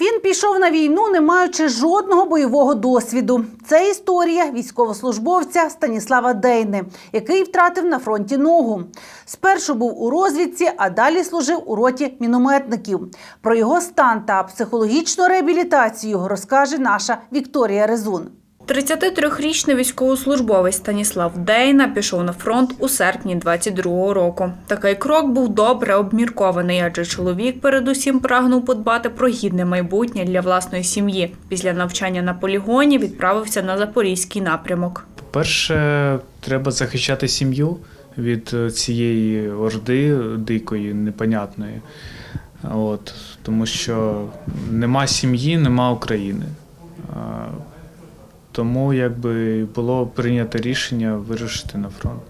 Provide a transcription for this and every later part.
Він пішов на війну, не маючи жодного бойового досвіду. Це історія військовослужбовця Станіслава Дейни, який втратив на фронті ногу. Спершу був у розвідці, а далі служив у роті мінометників. Про його стан та психологічну реабілітацію розкаже наша Вікторія Резун. 33-річний військовослужбовець Станіслав Дейна пішов на фронт у серпні 22-го року. Такий крок був добре обміркований, адже чоловік передусім прагнув подбати про гідне майбутнє для власної сім'ї. Після навчання на полігоні відправився на запорізький напрямок. По-перше, треба захищати сім'ю від е, цієї орди дикої, непонятної. От, тому що нема сім'ї, нема України. Тому якби було прийнято рішення вирушити на фронт.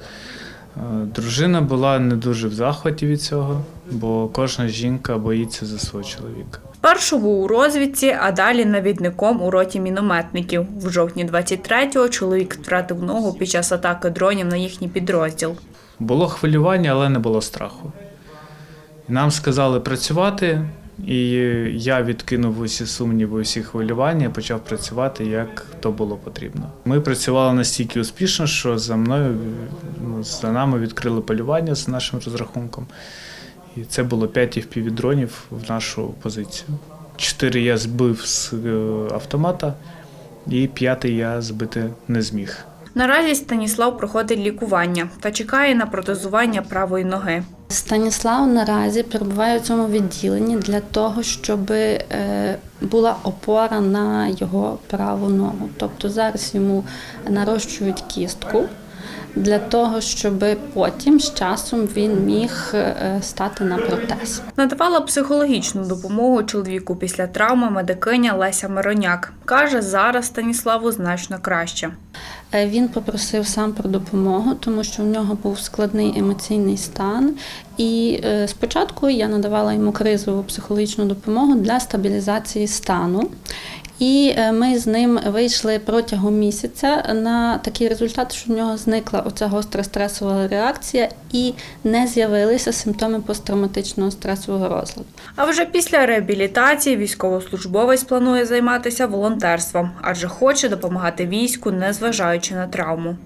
Е, Дружина була не дуже в захваті від цього, бо кожна жінка боїться за свого чоловіка. Був у розвідці, а далі навідником у роті мінометників. В жовтні 23-го чоловік втратив ногу під час атаки дронів на їхній підрозділ. Було хвилювання, але не було страху. Нам сказали працювати, і я відкинув усі сумніви, усі хвилювання почав працювати, як то було потрібно. Ми працювали настільки успішно, що за мною ну, за нами відкрили полювання з нашим розрахунком. І це було 5 FPV-дронів в нашу позицію. Чотири я збив з е, автомата, і п'ятий я збити не зміг. Наразі Станіслав проходить лікування та чекає на протезування правої ноги. Станіслав наразі перебуває у цьому відділенні для того, щоб е, була опора на його праву ногу. Тобто зараз йому нарощують кістку для того, щоб потім з часом він міг е, стати на протез. Надавала психологічну допомогу чоловіку після травми медикиня Леся Мироняк. Каже, зараз Станіславу значно краще. Е, Він попросив сам про допомогу, тому що в нього був складний емоційний стан. І е, спочатку я надавала йому кризову психологічну допомогу для стабілізації стану. І е, ми з ним вийшли протягом місяця на такий результат, що в нього зникла оця гостра стресова реакція і не з'явилися симптоми посттравматичного стресового розладу. А вже після реабілітації військовослужбовець планує займатися волонтерством, адже хоче допомагати війську, незважаючи на травму.